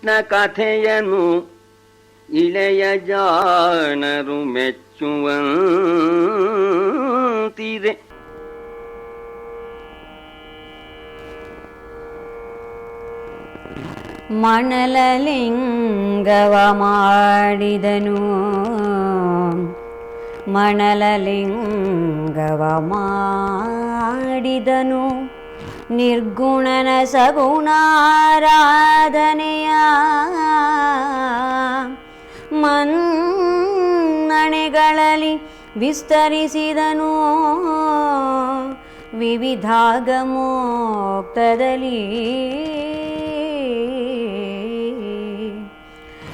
ಕೃಷ್ಣ ಕಥೆಯನು ಇಳೆಯ ಜಾಣರು ಮೆಚ್ಚುವಂತಿದೆ. ಮಣಲಲಿಂಗವ ಮಾಡಿದನು. ಮಣಲಲಿಂಗವ ಮಾಡಿದನು. ನಿರ್ಗುಣನ ಸಗುಣಾರಾಧನೆಯ ಮನ್ನಣೆಗಳಲ್ಲಿ ವಿಸ್ತರಿಸಿದನು. ವಿವಿಧಾಗಮೋಕ್ತದಲ್ಲಿ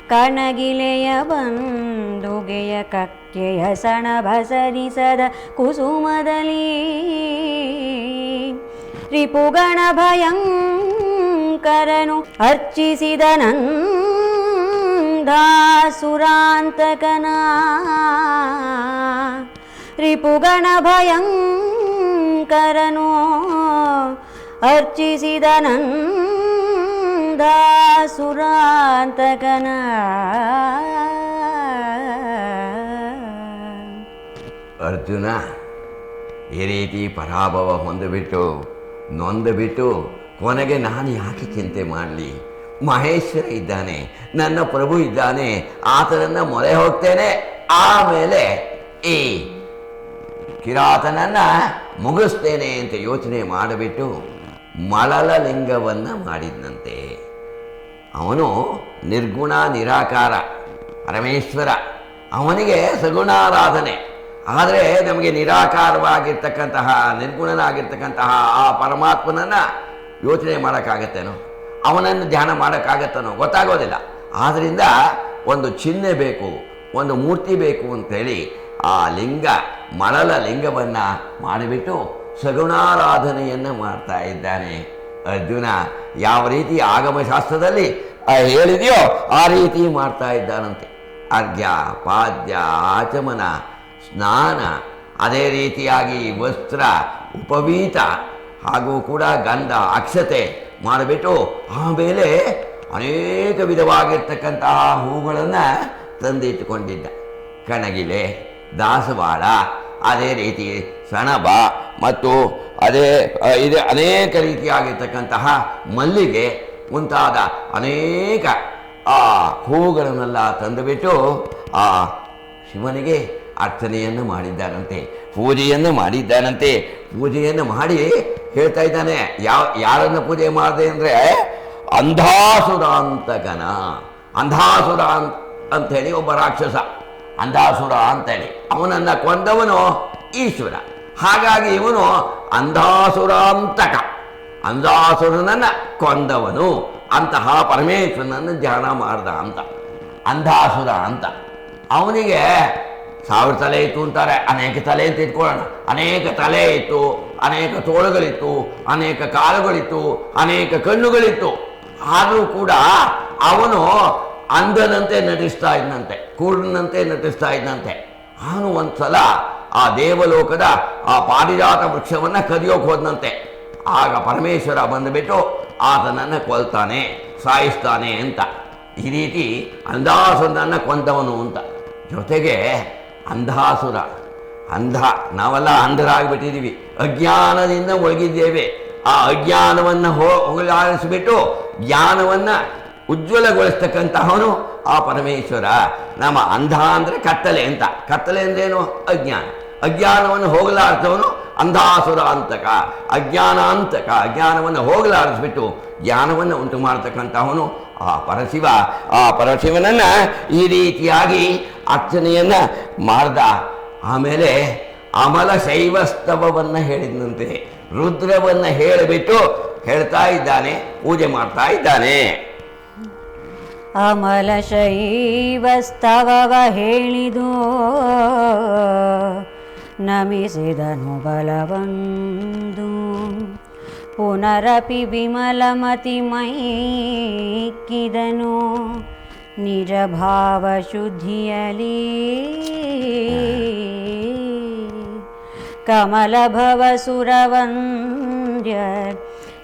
ಕಣಗಿಲೆಯ ಬಂದುಗೆಯ ಕಕ್ಕೆಯ ಸಣಭಸರಿಸದ ಕುಸುಮದಲ್ಲಿ ರಿಪುಗಣ ಭಯಂಕರನು ಅರ್ಚಿಸಿದ ನಂದಾಸುರಾಂತಕನ. ರಿಪುಗಣ ಭಯಂಕರನು ಅರ್ಚಿಸಿದ ನಂದಾಸುರಾಂತಕನ. ಅರ್ಜುನ ಈ ರೀತಿ ಪರಾಭವ ಹೊಂದಿಬಿಟ್ಟು ನೊಂದುಬಿಟ್ಟು ಕೊನೆಗೆ ನಾನು ಯಾಕೆ ಚಿಂತೆ ಮಾಡಲಿ? ಮಹೇಶ್ವರ ಇದ್ದಾನೆ, ನನ್ನ ಪ್ರಭು ಇದ್ದಾನೆ, ಆತನನ್ನು ಮೊರೆ ಹೋಗ್ತೇನೆ. ಆಮೇಲೆ ಈ ಕಿರಾತನನ್ನು ಮುಗಿಸ್ತೇನೆ ಅಂತ ಯೋಚನೆ ಮಾಡಿಬಿಟ್ಟು ಮಳಲ ಲಿಂಗವನ್ನು ಮಾಡಿದ್ನಂತೆ. ಅವನು ನಿರ್ಗುಣ ನಿರಾಕಾರ, ಪರಮೇಶ್ವರ. ಅವನಿಗೆ ಸಗುಣಾರಾಧನೆ. ಆದರೆ ನಮಗೆ ನಿರಾಕಾರವಾಗಿರ್ತಕ್ಕಂತಹ, ನಿರ್ಗುಣನಾಗಿರ್ತಕ್ಕಂತಹ ಆ ಪರಮಾತ್ಮನನ್ನು ಯೋಚನೆ ಮಾಡೋಕ್ಕಾಗತ್ತೇನೋ? ಅವನನ್ನು ಧ್ಯಾನ ಮಾಡೋಕ್ಕಾಗತ್ತನೋ? ಗೊತ್ತಾಗೋದಿಲ್ಲ. ಆದ್ದರಿಂದ ಒಂದು ಚಿಹ್ನೆ ಬೇಕು, ಒಂದು ಮೂರ್ತಿ ಬೇಕು ಅಂತೇಳಿ ಆ ಲಿಂಗ ಮಳಲ ಲಿಂಗವನ್ನು ಮಾಡಿಬಿಟ್ಟು ಸಗುಣಾರಾಧನೆಯನ್ನು ಮಾಡ್ತಾ ಇದ್ದಾನೆ. ಅರ್ಜುನ, ಯಾವ ರೀತಿ ಆಗಮಶಾಸ್ತ್ರದಲ್ಲಿ ಹೇಳಿದೆಯೋ ಆ ರೀತಿ ಮಾಡ್ತಾ ಇದ್ದಾನಂತೆ. ಅರ್ಘ್ಯ, ಪಾದ್ಯ, ಆಚಮನ ಸ್ನಾನ, ಅದೇ ರೀತಿಯಾಗಿ ವಸ್ತ್ರ, ಉಪವೀತ ಹಾಗೂ ಕೂಡ ಗಂಧ, ಅಕ್ಷತೆ ಮಾಡಿಬಿಟ್ಟು ಆಮೇಲೆ ಅನೇಕ ವಿಧವಾಗಿರ್ತಕ್ಕಂತಹ ಹೂಗಳನ್ನು ತಂದಿಟ್ಟುಕೊಂಡಿದ್ದ. ಕಣಗಿಲೆ, ದಾಸವಾಳ, ಅದೇ ರೀತಿ ಸಣಬ ಮತ್ತು ಅದೇ ಇದೆ ಅನೇಕ ರೀತಿಯಾಗಿರ್ತಕ್ಕಂತಹ ಮಲ್ಲಿಗೆ ಮುಂತಾದ ಅನೇಕ, ಆ, ಹೂಗಳನ್ನೆಲ್ಲ ತಂದುಬಿಟ್ಟು ಆ ಶಿವನಿಗೆ ಅರ್ಚನೆಯನ್ನು ಮಾಡಿದ್ದಾನಂತೆ, ಪೂಜೆಯನ್ನು ಮಾಡಿದ್ದಾನಂತೆ. ಪೂಜೆಯನ್ನು ಮಾಡಿ ಹೇಳ್ತಾ ಇದ್ದಾನೆ, ಯಾವ, ಯಾರನ್ನು ಪೂಜೆ ಮಾಡಿದೆ ಅಂದರೆ, ಅಂಧಾಸುರಾಂತಕನ. ಅಂಧಾಸುರ ಅಂತ ಅಂಥೇಳಿ ಒಬ್ಬ ರಾಕ್ಷಸ. ಅಂಧಾಸುರ ಅಂತೇಳಿ. ಅವನನ್ನು ಕೊಂದವನು ಈಶ್ವರ. ಹಾಗಾಗಿ ಇವನು ಅಂಧಾಸುರಾಂತಕ. ಅಂಧಾಸುರನನ್ನು ಕೊಂದವನು ಅಂತಹ ಪರಮೇಶ್ವರನನ್ನು ಧ್ಯಾನ ಮಾಡ್ದ ಅಂತ. ಅಂಧಾಸುರ ಅಂತ. ಅವನಿಗೆ ಸಾವಿರ ತಲೆ ಇತ್ತು ಅಂತಾರೆ. ಅನೇಕ ತಲೆ ಅಂತ ಇಟ್ಕೊಳ್ಳೋಣ. ಅನೇಕ ತಲೆ ಇತ್ತು, ಅನೇಕ ತೋಳುಗಳಿತ್ತು, ಅನೇಕ ಕಾಲುಗಳಿತ್ತು, ಅನೇಕ ಕಣ್ಣುಗಳಿತ್ತು. ಆದರೂ ಕೂಡ ಅವನು ಅಂಧನಂತೆ ನಟಿಸ್ತಾ ಇದ್ದಂತೆ ಕುರುಡನಂತೆ ನಟಿಸ್ತಾ ಇದ್ದಂತೆ ಅವನು ಒಂದ್ಸಲ ಆ ದೇವಲೋಕದ ಆ ಪಾರಿಜಾತ ವೃಕ್ಷವನ್ನು ಕದಿಯೋಕೆ ಹೋದಂತೆ ಆಗ ಪರಮೇಶ್ವರ ಬಂದುಬಿಟ್ಟು ಆತನನ್ನು ಕೊಲ್ತಾನೆ, ಸಾಯಿಸ್ತಾನೆ ಅಂತ. ಈ ರೀತಿ ಅಂದಾಸನನ್ನು ಕೊಂದವನು ಅಂತ. ಜೊತೆಗೆ ಅಂಧಾಸುರ. ಅಂಧ. ನಾವೆಲ್ಲ ಅಂಧರಾಗಿಬಿಟ್ಟಿದ್ದೀವಿ. ಅಜ್ಞಾನದಿಂದ ಒಳಗಿದ್ದೇವೆ. ಆ ಅಜ್ಞಾನವನ್ನು ಹೋ, ಹೋಗಲಾಡಿಸಿಬಿಟ್ಟು ಜ್ಞಾನವನ್ನು ಉಜ್ವಲಗೊಳಿಸ್ತಕ್ಕಂತಹವನು ಆ ಪರಮೇಶ್ವರ. ನಮ್ಮ ಅಂಧ ಅಂದರೆ ಕತ್ತಲೆ ಅಂತ. ಕತ್ತಲೆ ಅಂದ್ರೇನು? ಅಜ್ಞಾನ. ಅಜ್ಞಾನವನ್ನು ಹೋಗಲಾಡಿಸವನು ಅಂಧಾಸುರ ಅಂತಕ. ಅಜ್ಞಾನಾಂತಕ ಅಜ್ಞಾನವನ್ನು ಹೋಗಲಾರಿಸ್ಬಿಟ್ಟು ಜ್ಞಾನವನ್ನು ಉಂಟು ಮಾಡತಕ್ಕಂತಹವನು ಆ ಪರಶಿವ, ಆ ಪರಶಿವನನ್ನ ಈ ರೀತಿಯಾಗಿ ಅರ್ಚನೆಯನ್ನ ಮಾಡ್ದ. ಆಮೇಲೆ ಅಮಲ ಶೈವಸ್ತವವನ್ನು ಹೇಳಿದಂತೆ ರುದ್ರವನ್ನು ಹೇಳಿಬಿಟ್ಟು ಹೇಳ್ತಾ ಇದ್ದಾನೆ, ಪೂಜೆ ಮಾಡ್ತಾ ಇದ್ದಾನೆ. ಅಮಲ ಶೈವಸ್ತವವ ಹೇಳಿದು, ನಮಿಸಿದನು ಬಲವಂದು. पुनरपि विमलमतिमयी निजभावशुद्धियली कमलभवसुरवन्द्य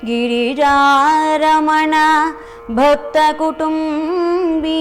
गिरिजारमण भक्तकुटुम्बी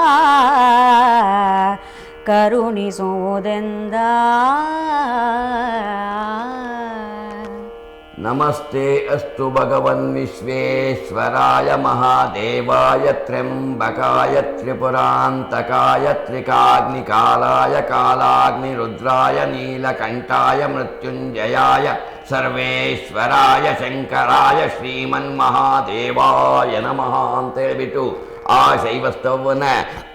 ಪುಷ್ಟಿವರ್ಧನ ಕರುಣಿಸುವುದೆಂದ ನಮಸ್ತೆ ಅಸ್ತು ಭಗವನ್ ವಿಶ್ವೇಶ್ವರಾಯ ಮಹಾದೇವಾಯ ತ್ರ್ಯಂಬಕಾಯ ತ್ರಿಪುರಾಂತಕಾಯ ತ್ರಿಕಾಗ್ನಿಕಾಲಾಯ ಕಾಲಾಗ್ನಿರುದ್ರಾಯ ನೀಲಕಂಠಾಯ ಮೃತ್ಯುಂಜಯಾಯ ಸರ್ವೇಶ್ವರಾಯ ಶಂಕರಾಯ ಶ್ರೀಮನ್ಮಹಾದೇವಾಯ ನಮಃ ಅಂತ ಹೇಳಿಬಿಟ್ಟು ಆ ಶೈವಸ್ತವನ್ನ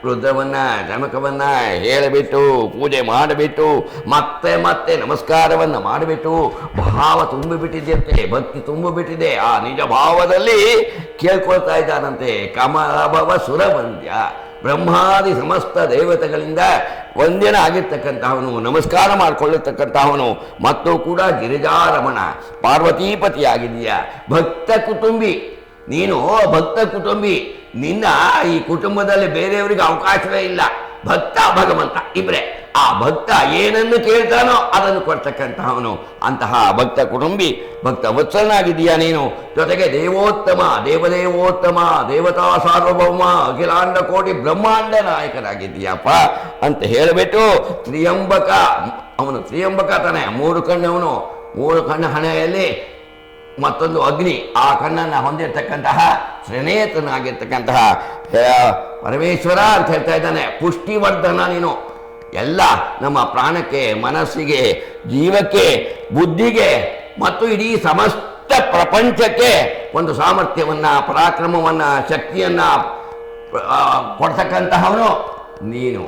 ರುದ್ರವನ್ನ ಜಮಕವನ್ನ ಹೇಳಿಬಿಟ್ಟು, ಪೂಜೆ ಮಾಡಿಬಿಟ್ಟು, ಮತ್ತೆ ಮತ್ತೆ ನಮಸ್ಕಾರವನ್ನ ಮಾಡಿಬಿಟ್ಟು, ಭಾವ ತುಂಬಿಬಿಟ್ಟಿದೆಯಂತೆ, ಭಕ್ತಿ ತುಂಬಿಬಿಟ್ಟಿದೆ. ಆ ನಿಜ ಭಾವದಲ್ಲಿ ಕೇಳ್ಕೊಳ್ತಾ ಇದ್ದಾನಂತೆ ಕಮಲಭವ ಸುರವಂದ್ಯ. ಬ್ರಹ್ಮಾದಿ ಸಮಸ್ತ ದೇವತೆಗಳಿಂದ ವಂದ್ಯನ ಆಗಿರ್ತಕ್ಕಂತಹವನು, ನಮಸ್ಕಾರ ಮಾಡಿಕೊಳ್ಳತಕ್ಕಂತಹವನು ಮತ್ತು ಕೂಡ ಗಿರಿಜಾರಮಣ ಪಾರ್ವತೀಪತಿಯಾಗಿದೆಯ ಭಕ್ತ ಕುಟುಂಬಿ, ನೀನು ಭಕ್ತ ಕುಟುಂಬಿ ನಿನ್ನ ಈ ಕುಟುಂಬದಲ್ಲಿ ಬೇರೆಯವರಿಗೆ ಅವಕಾಶವೇ ಇಲ್ಲ. ಭಕ್ತ, ಭಗವಂತ ಇಬ್ರೆ. ಆ ಭಕ್ತ ಏನನ್ನು ಕೇಳ್ತಾನೋ ಅದನ್ನು ಕೊಡ್ತಕ್ಕಂತಹವನು. ಅಂತಹ ಭಕ್ತ ಕುಟುಂಬಿ, ಭಕ್ತ ವತ್ಸಲನಾಗಿದ್ದೀಯಾ ನೀನು? ಜೊತೆಗೆ ದೇವೋತ್ತಮ, ದೇವದೇವೋತ್ತಮ, ದೇವತಾ ಸಾರ್ವಭೌಮ, ಅಖಿಲಾಂಡ ಕೋಟಿ ಬ್ರಹ್ಮಾಂಡ ನಾಯಕನಾಗಿದ್ದೀಯಪ್ಪ ಅಂತ ಹೇಳಿಬಿಟ್ಟು ತ್ರಿಯಂಬಕ, ಅವನು ತ್ರಿಯಂಬಕ ತಾನೆ, ಮೂರು ಕಣ್ಣವನು. ಮೂರು ಕಣ್ಣ ಹಣೆಯಲ್ಲಿ ಮತ್ತೊಂದು ಅಗ್ನಿ ಆ ಕಣ್ಣನ್ನು ಹೊಂದಿರತಕ್ಕಂತಹ ಶ್ರೇಣೇತನಾಗಿರ್ತಕ್ಕಂತಹ ಆ, ಪರಮೇಶ್ವರ ಅಂತ ಹೇಳ್ತಾ ಇದ್ದಾನೆ. ಪುಷ್ಟಿವರ್ಧನ ನೀನು. ಎಲ್ಲ ನಮ್ಮ ಪ್ರಾಣಕ್ಕೆ ಮನಸ್ಸಿಗೆ ಜೀವಕ್ಕೆ ಬುದ್ಧಿಗೆ ಮತ್ತು ಇಡೀ ಸಮಸ್ತ ಪ್ರಪಂಚಕ್ಕೆ ಒಂದು ಸಾಮರ್ಥ್ಯವನ್ನು ಪರಾಕ್ರಮವನ್ನು ಶಕ್ತಿಯನ್ನು ಕೊಡ್ತಕ್ಕಂತಹವನು ನೀನು.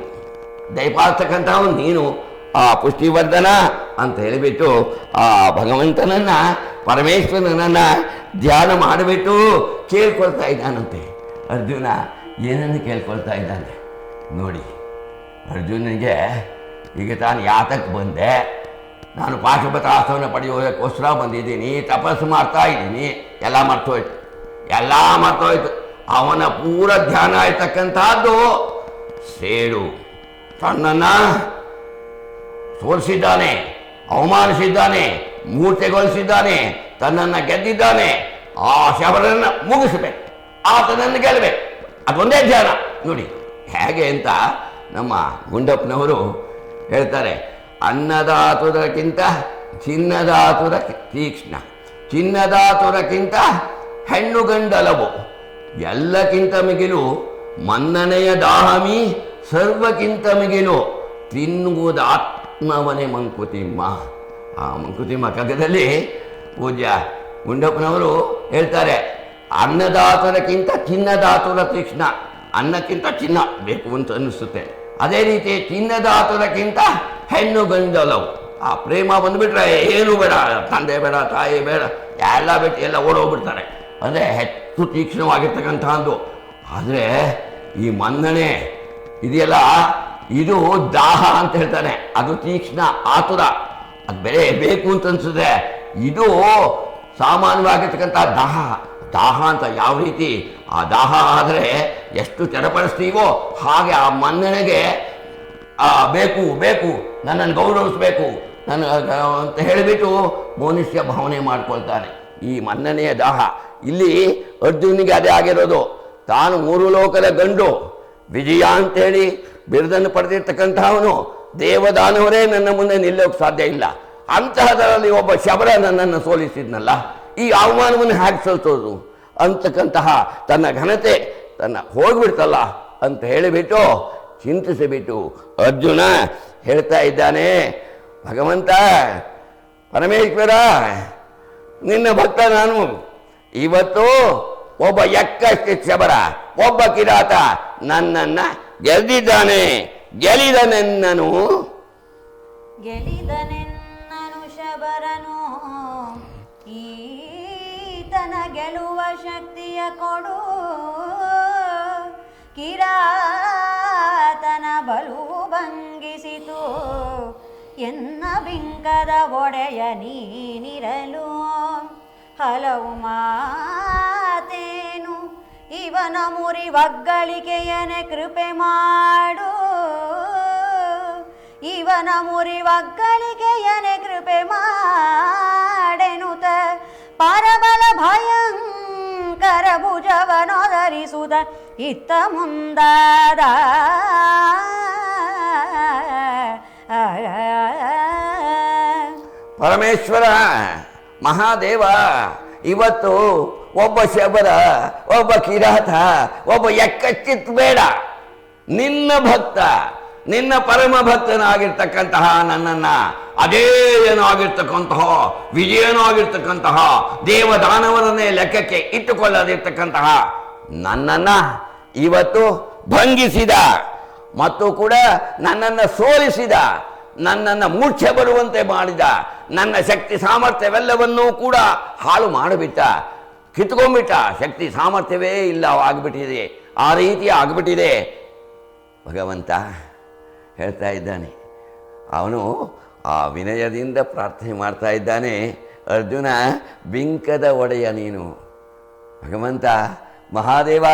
ದಯಪಾಲ್ತಕ್ಕಂತಹವನು ನೀನು. ಆ ಪುಷ್ಟಿವರ್ಧನ ಅಂತ ಹೇಳಿಬಿಟ್ಟು ಆ ಭಗವಂತನನ್ನ, ಪರಮೇಶ್ವರನನ್ನ ಧ್ಯಾನ ಮಾಡಿಬಿಟ್ಟು ಕೇಳ್ಕೊಳ್ತಾ ಇದ್ದಾನಂತೆ. ಅರ್ಜುನ ಏನನ್ನು ಕೇಳ್ಕೊಳ್ತಾ ಇದ್ದಾನೆ? ನೋಡಿ, ಅರ್ಜುನನಿಗೆ ಈಗ ತಾನು ಯಾತಕ್ಕೆ ಬಂದೆ? ನಾನು ಪಾಶುಪತಾಸವನ್ನು ಪಡೆಯುವುದಕ್ಕೋಸ್ಕರ ಬಂದಿದ್ದೀನಿ, ತಪಸ್ಸು ಮಾಡ್ತಾ ಇದ್ದೀನಿ. ಎಲ್ಲ ಮರ್ತೋಯ್ತು. ಎಲ್ಲ ಮರ್ತೋಯ್ತು. ಅವನ ಪೂರ ಧ್ಯಾನ ಆಯ್ತಕ್ಕಂಥದ್ದು ಸೇಡು. ತನ್ನನ್ನ ಸೋಲಿಸಿದ್ದಾನೆ, ಅವಮಾನಿಸಿದ್ದಾನೆ ಮೂರ್ತೆಗೊಳಿಸಿದ್ದಾನೆ ತನ್ನನ್ನು ಗೆದ್ದಿದ್ದಾನೆ, ಆ ಶಬರನ್ನ ಮುಗಿಸಬೇಕು, ಆತನನ್ನು ಗೆಲ್ಲಬೇಕು. ಅದೊಂದೇ ಧ್ಯಾನ. ನೋಡಿ, ಹೇಗೆ ಅಂತ ನಮ್ಮ ಗುಂಡಪ್ಪನವರು ಹೇಳ್ತಾರೆ, ಅನ್ನದಾತುರಕ್ಕಿಂತ ಚಿನ್ನದಾತುರ ತೀಕ್ಷ್ಣ. ಚಿನ್ನದಾತುರಕ್ಕಿಂತ ಹೆಣ್ಣು ಗಂಡಲವು. ಎಲ್ಲಕ್ಕಿಂತ ಮಿಗಿಲು ಮನ್ನನೆಯ ದಾಹಮಿ, ಸರ್ವಕ್ಕಿಂತ ಮಿಗಿಲು ತಿನ್ನುವುದು ಆತ್ಮವನೇ ಮಂಕುತಿಮ್ಮ ಆ ಮಂಕುತಿಮ್ಮ ಕಗ್ಗದಲ್ಲಿ ಪೂಜ್ಯ ಗುಂಡಪ್ಪನವರು ಹೇಳ್ತಾರೆ, ಅನ್ನದಾತನಕ್ಕಿಂತ ಚಿನ್ನದಾತುರ ತೀಕ್ಷ್ಣ, ಅನ್ನಕ್ಕಿಂತ ಚಿನ್ನ ಬೇಕು ಅಂತ ಅನ್ನಿಸುತ್ತೆ. ಅದೇ ರೀತಿ ಚಿನ್ನದಾತುರಕ್ಕಿಂತ ಹೆಣ್ಣು ಗಂಡಲವು ಆ ಪ್ರೇಮ ಬಂದುಬಿಟ್ರೆ ಏನು ಬೇಡ, ತಂದೆ ಬೇಡ, ತಾಯಿ ಬೇಡ, ಎಲ್ಲ ಬಿಟ್ಟು ಎಲ್ಲ ಓಡೋಗ್ಬಿಡ್ತಾರೆ. ಅಂದರೆ ಹೆಚ್ಚು ತೀಕ್ಷ್ಣವಾಗಿರ್ತಕ್ಕಂಥದ್ದು. ಆದರೆ ಈ ಮನ್ನಣೆ ಇದೆಯಲ್ಲ ಇದು ದಾಹ ಅಂತ ಹೇಳ್ತಾನೆ. ಅದು ತೀಕ್ಷ್ಣ ಆತುರ. ಅದು ಬೆಲೆ ಬೇಕು ಅಂತ ಅನ್ಸುತ್ತೆ. ಇದು ಸಾಮಾನ್ಯವಾಗಿರ್ತಕ್ಕಂಥ ದಾಹ. ದಾಹ ಅಂತ ಯಾವ ರೀತಿ? ಆ ದಾಹ ಆದರೆ ಎಷ್ಟು ಚಡಪಡಿಸ್ತೀವೋ ಹಾಗೆ ಆ ಮನ್ನಣೆಗೆ ಬೇಕು ಬೇಕು, ನನ್ನನ್ನು ಗೌರವಿಸಬೇಕು, ನನ್ನ ಅಂತ ಹೇಳಿಬಿಟ್ಟು ಮನುಷ್ಯ ಭಾವನೆ ಮಾಡ್ಕೊಳ್ತಾನೆ. ಈ ಮನ್ನನೆಯ ದಾಹ. ಇಲ್ಲಿ ಅರ್ಜುನಿಗೆ ಅದೇ ಆಗಿರೋದು. ತಾನು ಮೂರು ಲೋಕದ ಗಂಡು. ವಿಜಯ ಅಂತೇಳಿ ಬಿರುದನ್ನು ಪಡೆದಿರ್ತಕ್ಕಂಥವನು ದೇವದಾನವರೇ ನನ್ನ ಮುಂದೆ ನಿಲ್ಲೋಕೆ ಸಾಧ್ಯ ಇಲ್ಲ. ಅಂತಹದರಲ್ಲಿ ಒಬ್ಬ ಶಬರ ನನ್ನನ್ನು ಸೋಲಿಸಿದ್ನಲ್ಲ. ಈ ಅವಮಾನವನ್ನು ಹೇಗೆ ಸಲ್ಸೋದು? ಅಂತಕ್ಕಂತಹ ತನ್ನ ಘನತೆ ತನ್ನ ಹೋಗ್ಬಿಡ್ತಲ್ಲ ಅಂತ ಹೇಳಿಬಿಟ್ಟು ಚಿಂತಿಸಿಬಿಟ್ಟು ಅರ್ಜುನ ಹೇಳ್ತಾ ಇದ್ದಾನೆ, ಭಗವಂತ, ಪರಮೇಶ್ವರ, ನಿನ್ನ ಭಕ್ತ ನಾನು. ಇವತ್ತು ಒಬ್ಬ ಎಕ್ಕಷ್ಟು ಶಬರ, ಒಬ್ಬ ಕಿರಾತ ನನ್ನನ್ನ ಗೆದ್ದಿದ್ದಾನೆ ಗೆಲಿದನೆನ್ನನು ಗೆಲಿದನೆನ್ನನು ಶಬರನು. ಈತನ ಗೆಲುವ ಶಕ್ತಿಯ ಕೊಡು. ಕಿರಾತನ ಬಲು ಭಂಗಿಸಿತು. ಎನ್ನ ಬಿಂಕದ ಒಡೆಯ ನೀನಿರಲು. ಹಲವು ಮಾತೇನು ಇವನ ಮುರಿ ವಗ್ಗಳಿಕೆಯನೆ ಕೃಪೆ ಮಾಡು. ಇವನ ಮುರಿ ವಗ್ಗಳಿಕೆಯನೆ ಕೃಪೆ ಮಾಡೆನುತ. ಪರಬಲ ಭಯಂಕರ ಭುಜವನೊದರಿಸುದ ಇತ್ತ ಮುಂದಾದ. ಪರಮೇಶ್ವರ ಮಹಾದೇವ, ಇವತ್ತು ಒಬ್ಬ ಶಬರ, ಒಬ್ಬ ಕಿರಾತ, ಒಬ್ಬ ಎಕ್ಕಚ್ಚಿತ್ ಬೇಡ. ನಿನ್ನ ಭಕ್ತ, ನಿನ್ನ ಪರಮ ಭಕ್ತನಾಗಿರ್ತಕ್ಕಂತಹ ನನ್ನನ್ನ ಅದೇ ಏನಾಗಿರ್ತಕ್ಕಂತಹ ವಿಜಯನಾಗಿರ್ತಕ್ಕಂತಹ ದೇವದಾನವರನ್ನೇ ಲೆಕ್ಕಕ್ಕೆ ಇಟ್ಟುಕೊಳ್ಳದಿರ್ತಕ್ಕಂತಹ ನನ್ನನ್ನ ಇವತ್ತು ಭಂಗಿಸಿದ ಮತ್ತು ಕೂಡ ನನ್ನನ್ನು ಸೋಲಿಸಿದ, ನನ್ನನ್ನು ಮೂರ್ಛೆ ಬರುವಂತೆ ಮಾಡಿದ, ನನ್ನ ಶಕ್ತಿ ಸಾಮರ್ಥ್ಯವೆಲ್ಲವನ್ನೂ ಕೂಡ ಹಾಳು ಮಾಡಿಬಿಟ್ಟ ಕಿತ್ಕೊಂಡ್ಬಿಟ್ಟ. ಶಕ್ತಿ ಸಾಮರ್ಥ್ಯವೇ ಇಲ್ಲ, ಆಗಿಬಿಟ್ಟಿದೆ. ಆ ರೀತಿ ಆಗಿಬಿಟ್ಟಿದೆ. ಭಗವಂತ ಹೇಳ್ತಾ ಇದ್ದಾನೆ. ಅವನು ಆ ವಿನಯದಿಂದ ಪ್ರಾರ್ಥನೆ ಮಾಡ್ತಾ ಇದ್ದಾನೆ. ಅರ್ಜುನ, ಬಿಂಕದ ಒಡೆಯ ನೀನು. ಭಗವಂತ, ಮಹಾದೇವ,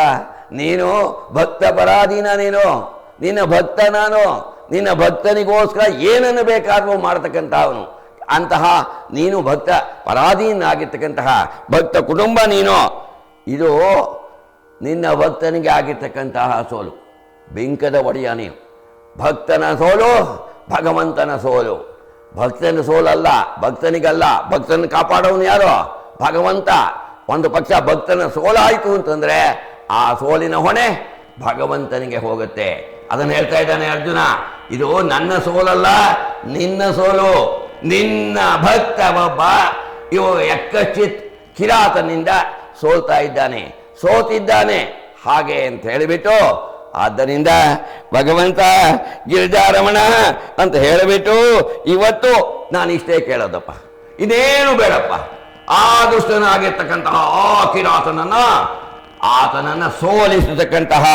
ನೀನು ಭಕ್ತ ಪರಾಧೀನ ನೀನು. ನಿನ್ನ ಭಕ್ತ ನಾನು. ನಿನ್ನ ಭಕ್ತನಿಗೋಸ್ಕರ ಏನನ್ನು ಬೇಕಾದರೂ ಮಾಡ್ತಕ್ಕಂಥ ಅವನು. ಅಂತಹ ನೀನು ಭಕ್ತ ಪರಾಧೀನಾಗಿರ್ತಕ್ಕಂತಹ ಭಕ್ತ ಕುಟುಂಬ ನೀನು, ಇದು ನಿನ್ನ ಭಕ್ತನಿಗೆ ಆಗಿರ್ತಕ್ಕಂತಹ ಸೋಲು. ಬಿಂಕದ ಒಡೆಯ ನೀನು. ಭಕ್ತನ ಸೋಲು, ಭಗವಂತನ ಸೋಲು. ಭಕ್ತನ ಸೋಲಲ್ಲ, ಭಕ್ತನಿಗಲ್ಲ ಭಕ್ತನ ಕಾಪಾಡೋನು ಯಾರು? ಭಗವಂತ. ಒಂದು ಪಕ್ಷ ಭಕ್ತನ ಸೋಲಾಯಿತು ಅಂತಂದರೆ ಆ ಸೋಲಿನ ಹೊಣೆ ಭಗವಂತನಿಗೆ ಹೋಗುತ್ತೆ. ಅದನ್ನು ಹೇಳ್ತಾ ಇದ್ದಾನೆ ಅರ್ಜುನ, ಇದು ನನ್ನ ಸೋಲಲ್ಲ, ನಿನ್ನ ಸೋಲು. ನಿನ್ನ ಭಕ್ತ ಒಬ್ಬ ಇವು ಎಕ್ಕಚ್ಚಿತ್ ಕಿರಾತನಿಂದ ಸೋಲ್ತಾ ಇದ್ದಾನೆ. ಸೋತಿದ್ದಾನೆ. ಹಾಗೆ ಅಂತ ಹೇಳಿಬಿಟ್ಟು, ಆದ್ದರಿಂದ ಭಗವಂತ, ಗಿರಿಜಾರಮಣ ಅಂತ ಹೇಳಿಬಿಟ್ಟು ಇವತ್ತು ನಾನು ಇಷ್ಟೇ ಕೇಳೋದಪ್ಪ. ಇದೇನು ಬೇಡಪ್ಪ. ಆ ದುಷ್ಟನಾಗಿರ್ತಕ್ಕಂತಹ ಆ ಕಿರಾತನನ್ನ, ಆತನನ್ನ ಸೋಲಿಸತಕ್ಕಂತಹ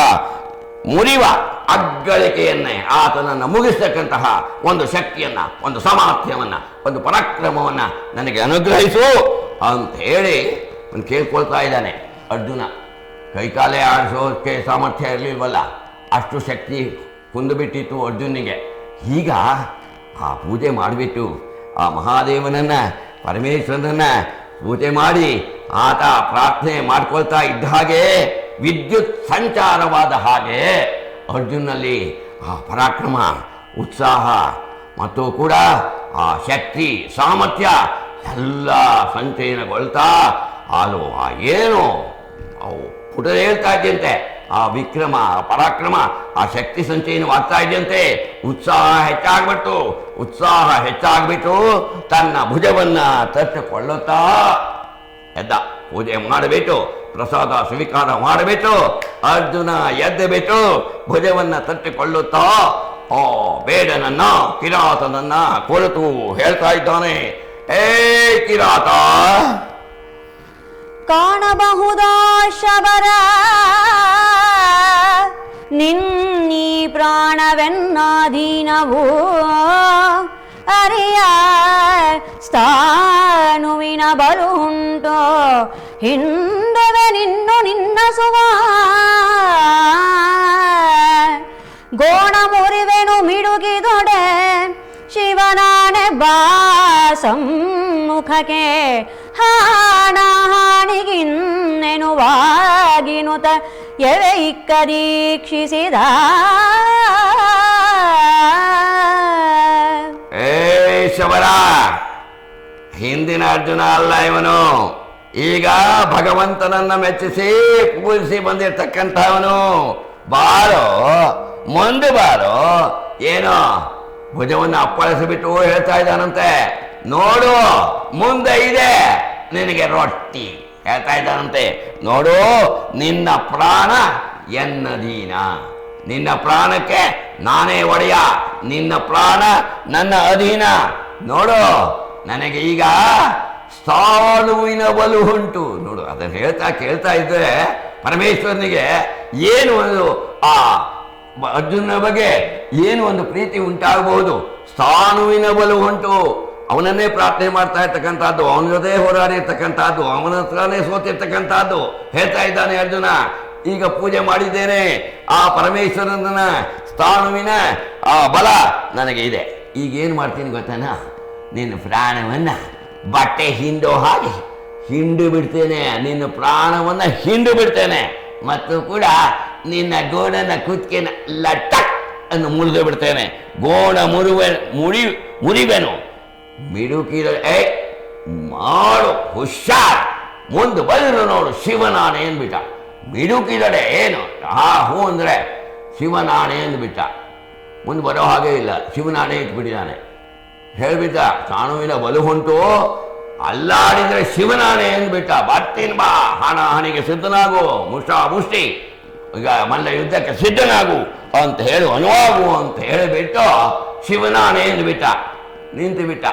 ಮುರಿವ ಅಗ್ಗಳಿಕೆಯನ್ನೇ ಆತನನ್ನು ಮುಗಿಸ್ತಕ್ಕಂತಹ ಒಂದು ಶಕ್ತಿಯನ್ನ, ಒಂದು ಸಾಮರ್ಥ್ಯವನ್ನ, ಒಂದು ಪರಾಕ್ರಮವನ್ನು ನನಗೆ ಅನುಗ್ರಹಿಸು ಅಂತ ಹೇಳಿ ಒಂದು ಕೇಳ್ಕೊಳ್ತಾ ಇದ್ದಾನೆ. ಅರ್ಜುನ, ಕೈಕಾಲೇ ಆಡಿಸೋಕ್ಕೆ ಸಾಮರ್ಥ್ಯ ಇರಲಿಲ್ವಲ್ಲ? ಅಷ್ಟು ಶಕ್ತಿ ಕುಂದುಬಿಟ್ಟಿತ್ತು ಅರ್ಜುನಿಗೆ. ಈಗ ಆ ಪೂಜೆ ಮಾಡಿಬಿಟ್ಟು ಆ ಮಹಾದೇವನನ್ನ, ಪರಮೇಶ್ವರನನ್ನ ಪೂಜೆ ಮಾಡಿ ಆತ ಪ್ರಾರ್ಥನೆ ಮಾಡ್ಕೊಳ್ತಾ ಇದ್ದ ಹಾಗೆ ವಿದ್ಯುತ್ ಸಂಚಾರವಾದ ಹಾಗೆ ಅರ್ಜುನಲ್ಲಿ ಆ ಪರಾಕ್ರಮ, ಉತ್ಸಾಹ, ಮತ್ತು ಕೂಡ ಆ ಶಕ್ತಿ, ಸಾಮರ್ಥ್ಯ ಎಲ್ಲ ಸಂಚಯನಗೊಳ್ತಾ ಅದು ಆ ಏನು ಅವು ಪುಟದ ಹೇಳ್ತಾ ಆ ವಿಕ್ರಮ, ಆ ಪರಾಕ್ರಮ, ಆ ಶಕ್ತಿ ಸಂಚಯನವಾಗ್ತಾ ಇದೆಯಂತೆ. ಉತ್ಸಾಹ ಹೆಚ್ಚಾಗ್ಬಿಟ್ಟು ಉತ್ಸಾಹ ಹೆಚ್ಚಾಗ್ಬಿಟ್ಟು ತನ್ನ ಭುಜವನ್ನು ತಟ್ಟುಕೊಳ್ಳುತ್ತಾ ಎದ್ದ. ಪೂಜೆ ಮಾಡಬೇಕು. ಪ್ರಸಾದ ಸ್ವೀಕಾರ ಮಾಡಬೇಕು, ಅರ್ಜುನ ಎದ್ದು ಭುಜವನ್ನು ತಟ್ಟಿಕೊಳ್ಳುತ್ತಾ ಓ ಬೇಡನನ್ನ, ಕಿರಾತನನ್ನ ಕುರಿತು ಹೇಳ್ತಾ ಇದ್ದಾನೆ. ಏ ಕಿರಾತ! ಕಾಣಬಹುದಾ ಶಬರ ನಿನ್ನೀ ಪ್ರಾಣವೆನ್ನಾಧೀನವೋ? ಅರಿಯ ಸ್ಥಾನುವಿನ ಬಲು ಹಿಂದವೆ ನಿನ್ನು ನಿನ್ನ ಸುವ. ಗೋಣ ಮುರಿವೆನು ಮಿಡುಗಿದೊಡೆ, ಶಿವನಾಣೆ ಬಾ ಸಮ್ಮುಖಕ್ಕೆ ಹಾಣ ಹಾಣಿಗಿನ್ನೆನುವಾಗಿನುತ ಎವೆ ಇಕ್ಕ ದೀಕ್ಷಿಸಿದ ಶಬರ ಹಿಂದಿನ ಅರ್ಜುನ ಅಲ್ಲ ಇವನು. ಈಗ ಭಗವಂತನನ್ನ ಮೆಚ್ಚಿಸಿ ಪೂಜಿಸಿ ಬಂದಿರ್ತಕ್ಕಂಥವನು ಬಾರೋ, ಮುಂದೆ ಬಾರೋ, ಏನೋ ಭುಜವನ್ನು ಅಪ್ಪಳಿಸಿಬಿಟ್ಟು ಹೇಳ್ತಾ ಇದ್ದಾನಂತೆ. ನೋಡು, ಮುಂದೆ ಇದೆ. ನಿನಗೆ ರೊಟ್ಟಿ ಹೇಳ್ತಾ ಇದ್ದಾನಂತೆ. ನೋಡು, ನಿನ್ನ ಪ್ರಾಣ ಎನ್ನದೀನ. ನಿನ್ನ ಪ್ರಾಣಕ್ಕೆ ನಾನೇ ಒಡೆಯ. ನಿನ್ನ ಪ್ರಾಣ ನನ್ನ ಅಧೀನ. ನೋಡು, ನನಗೆ ಈಗ ಸ್ಥಾಣುವಿನ ಬಲು ಉಂಟು. ನೋಡು, ಅದನ್ನು ಹೇಳ್ತಾ, ಕೇಳ್ತಾ ಇದ್ರೆ ಪರಮೇಶ್ವರನಿಗೆ ಏನು ಒಂದು, ಆ ಅರ್ಜುನ ಬಗ್ಗೆ ಏನು ಒಂದು ಪ್ರೀತಿ ಉಂಟಾಗಬಹುದು? ಸಾನುವಿನ ಬಲು ಉಂಟು. ಅವನನ್ನೇ ಪ್ರಾರ್ಥನೆ ಮಾಡ್ತಾ ಇರ್ತಕ್ಕಂಥದ್ದು, ಅವನ ಜೊತೆ ಹೋರಾಡಿರ್ತಕ್ಕಂಥದ್ದು ಅವನ ಹತ್ರನೇ ಸೋತಿರ್ತಕ್ಕಂಥದ್ದು ಹೇಳ್ತಾ ಇದ್ದಾನೆ ಅರ್ಜುನ, ಈಗ ಪೂಜೆ ಮಾಡಿದ್ದೇನೆ. ಆ ಪರಮೇಶ್ವರನ ಸ್ಥಾನುವಿನ ಆ ಬಲ ನನಗೆ ಇದೆ. ಈಗ ಏನು ಮಾಡ್ತೀನಿ ಗೊತ್ತಾನ? ನಿನ್ನ ಪ್ರಾಣವನ್ನ ಬಟ್ಟೆ ಹಿಂಡೋ ಹಾಗೆ. ಹಿಂಡು ಬಿಡ್ತೇನೆ, ನಿನ್ನ ಪ್ರಾಣವನ್ನು ಹಿಂಡು ಬಿಡ್ತೇನೆ. ಮತ್ತು ಕೂಡ ನಿನ್ನ ಗೋಣನ ಕುತ್ತಿಗೆನ ಲಟ್ಟ ಅನ್ನು ಮುರಿದು ಬಿಡ್ತೇನೆ. ಗೋಣ ಮುರುವೆ, ಮುರಿ, ಮುರಿವೆನು. ಮಿಡುಕಿರ ಏ ಮಾಡು, ಹುಷಾರ್. ಮುಂದೆ ಬಂದ್ರು ನೋಡು, ಶಿವನಾಣೆ ಅಂದ್ಬಿಟ್ಟ ಮಿಡುಕಿದಡೆ ಏನು? ಆ, ಹೂ ಅಂದರೆ ಶಿವನಾಣೆ ಅಂದ್ಬಿಟ್ಟ ಮುಂದೆ ಬರೋ ಹಾಗೆ ಇಲ್ಲ. ಶಿವನಾಣೆ ಇಟ್ಬಿಟ್ಟಿದ್ದಾನೆ. ಹೇಳ್ಬಿಟ್ಟ ಸಾಣುವಿನ ಬಲು ಹೊಂಟು ಅಲ್ಲಾಡಿದ್ರೆ ಶಿವನಾಣೆ ಅಂದ್ಬಿಟ್ಟ ಬರ್ತೀನಿ ಬಾ, ಹಣ ಹಣಿಗೆ ಸಿದ್ಧನಾಗು ಮುಷ್ಟ ಮುಷ್ಟಿ ಈಗ ಮಲ್ಲ ಯುದ್ಧಕ್ಕೆ ಸಿದ್ಧನಾಗು ಅಂತ ಹೇಳು, ಅನುವಾಗು ಅಂತ ಹೇಳಿಬಿಟ್ಟು ಶಿವನಾಣೆ ಅಂದ್ಬಿಟ್ಟ ನಿಂತು ಬಿಟ್ಟ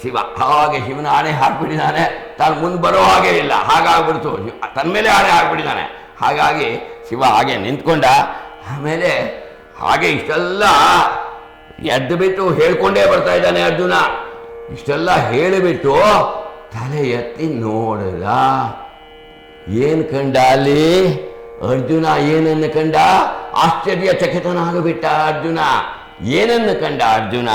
ಶಿವ, ಹಾಗೆ ಶಿವನ ಆಣೆ ಹಾಕ್ಬಿಟ್ಟಿದ್ದಾನೆ, ತಾನು ಮುಂದೆ ಬರೋ ಹಾಗೆ ಇಲ್ಲ, ಹಾಗಾಗ್ಬಿಡ್ತು ತನ್ನ ಮೇಲೆ ಆಣೆ ಹಾಕ್ಬಿಟ್ಟಿದ್ದಾನೆ. ಹಾಗಾಗಿ ಶಿವ ಹಾಗೆ ನಿಂತ್ಕೊಂಡ, ಆಮೇಲೆ ಹಾಗೆ ಇಷ್ಟೆಲ್ಲ ಎದ್ದು ಬಿಟ್ಟು ಹೇಳ್ಕೊಂಡೇ ಬರ್ತಾ ಇದ್ದಾನೆ ಅರ್ಜುನ. ಇಷ್ಟೆಲ್ಲ ಹೇಳಿಬಿಟ್ಟು ತಲೆ ಎತ್ತಿ ನೋಡಲ್ಲ. ಏನು ಕಂಡ ಅಲ್ಲಿ? ಅರ್ಜುನ ಏನನ್ನು ಕಂಡ? ಆಶ್ಚರ್ಯ ಚಕಿತನಾಗಿಬಿಟ್ಟ ಅರ್ಜುನ. ಏನನ್ನು ಕಂಡ ಅರ್ಜುನ?